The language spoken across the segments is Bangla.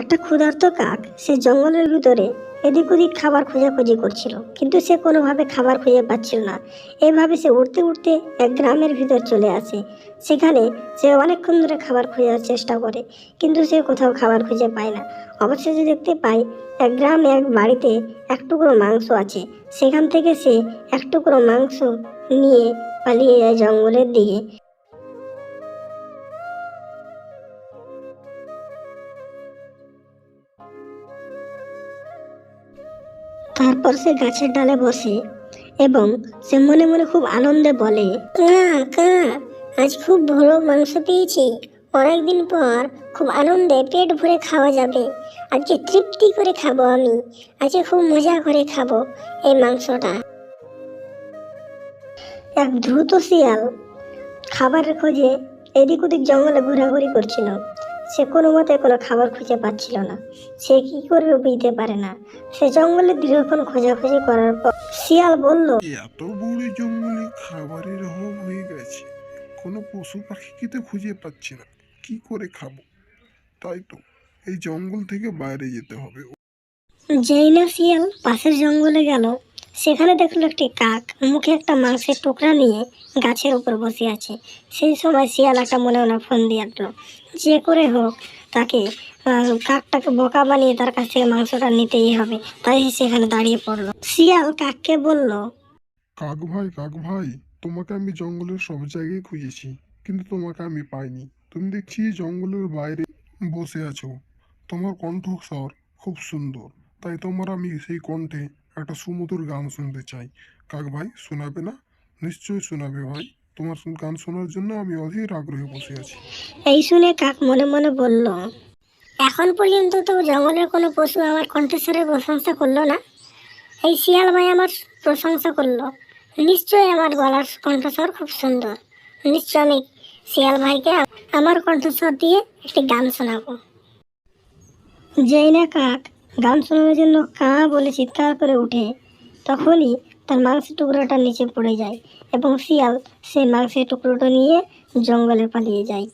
একটা ক্ষুধার্ত কাক, সে জঙ্গলের ভিতরে এদিক ওদিক খাবার খোঁজাখুঁজি করছিল, কিন্তু সে কোনোভাবে খাবার খুঁজে পাচ্ছিল না। এইভাবে সে উঠতে উঠতে এক গ্রামের ভিতর চলে আসে। সেখানে সে অনেকক্ষণ ধরে খাবার খোঁজার চেষ্টা করে, কিন্তু সে কোথাও খাবার খুঁজে পায় না। অবশেষে দেখতে পায়, এক গ্রামে এক বাড়িতে এক টুকরো মাংস আছে। সেখান থেকে সে এক টুকরো মাংস নিয়ে পালিয়ে যায় জঙ্গলের দিকে। তারপর সে গাছের ডালে বসে এবং সে মনে মনে খুব আনন্দে বলে, কা কা, আজ খুব ভালো মাংস পেয়েছি। অনেকদিন পর খুব আনন্দে পেট ভরে খাওয়া যাবে। আজকে তৃপ্তি করে খাব আমি। আজকে খুব মজা করে খাব এই মাংসটা। এক দ্রুত শিয়াল খাবারের খোঁজে এদিক ওদিক জঙ্গলে ঘোরাঘুরি করছিল। সে কোনো মতে কোনো খাবার খুঁজে পাচ্ছিল না। সে কি করবে বুঝতে পারে না। সে জঙ্গলে দীর্ঘক্ষণ খোঁজাখুঁজি করার পর শিয়াল বলল এত বড় জঙ্গলে খাবারের অভাব হয়ে গেছে। কোনো পশু পাখিকে তো খুঁজে পাচ্ছি না। কি করে খাব? তাই তো এই জঙ্গল থেকে বাইরে যেতে হবে। যেই না শিয়াল পাশের জঙ্গলে গেল। সেখানে দেখল একটি কাক মুখে একটা মাংসের টুকরা নিয়ে গাছের উপর বসে আছে। সেই সময় শিয়াল একটা মনে মনে ফোন দিয়ে আসলো যে করে হোক, তাকে কাকটাকে বোকা বানিয়ে তার কাছ থেকে মাংসটা নিতেই হবে। তাই সেখানে দাঁড়িয়ে পড়ল। শিয়াল কাককে বলল, কাক ভাই কাক ভাই, তোমাকে আমি জঙ্গলের সব জায়গায় খুঁজেছি, কিন্তু তোমাকে আমি পাইনি। তুমি দেখছি জঙ্গলের বাইরে বসে আছো। তোমার কণ্ঠস্বর খুব সুন্দর, তাই তোমার আমি সেই কণ্ঠে একটা সুমধুর গান শুনতে চাই। কাক ভাই শোনাবে না? নিশ্চয়ই শোনাবে ভাই। তোমার গান শোনার জন্য আমি অধীর আগ্রহে বসে আছি। এই শুনে কাক মনে মনে বলল এখন পর্যন্ত তো জঙ্গলের কোনো পশু আমার কণ্ঠস্বরের প্রশংসা করল না। এই শিয়াল ভাই আমার প্রশংসা করল। নিশ্চয়ই আমার গলার কণ্ঠস্বর খুব সুন্দর। নিশ্চয় আমি শিয়াল ভাইকে আমার কণ্ঠস্বর দিয়ে একটি গান শোনাবো। যেই না কাক গান শোনানোর জন্য কা বলে চিৎকার করে উঠে, তখনই তার মাংসের টুকরোটা নিচে পড়ে যায় এবং শিয়াল সেই মাংসের টুকরোটা নিয়ে জঙ্গলে পালিয়ে যায়।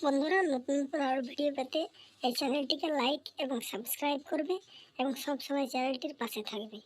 বন্ধুরা, নতুন নতুন আরও ভিডিও পেতে এই চ্যানেলটিকে লাইক এবং সাবস্ক্রাইব করবে এবং সবসময় চ্যানেলটির পাশে থাকবে।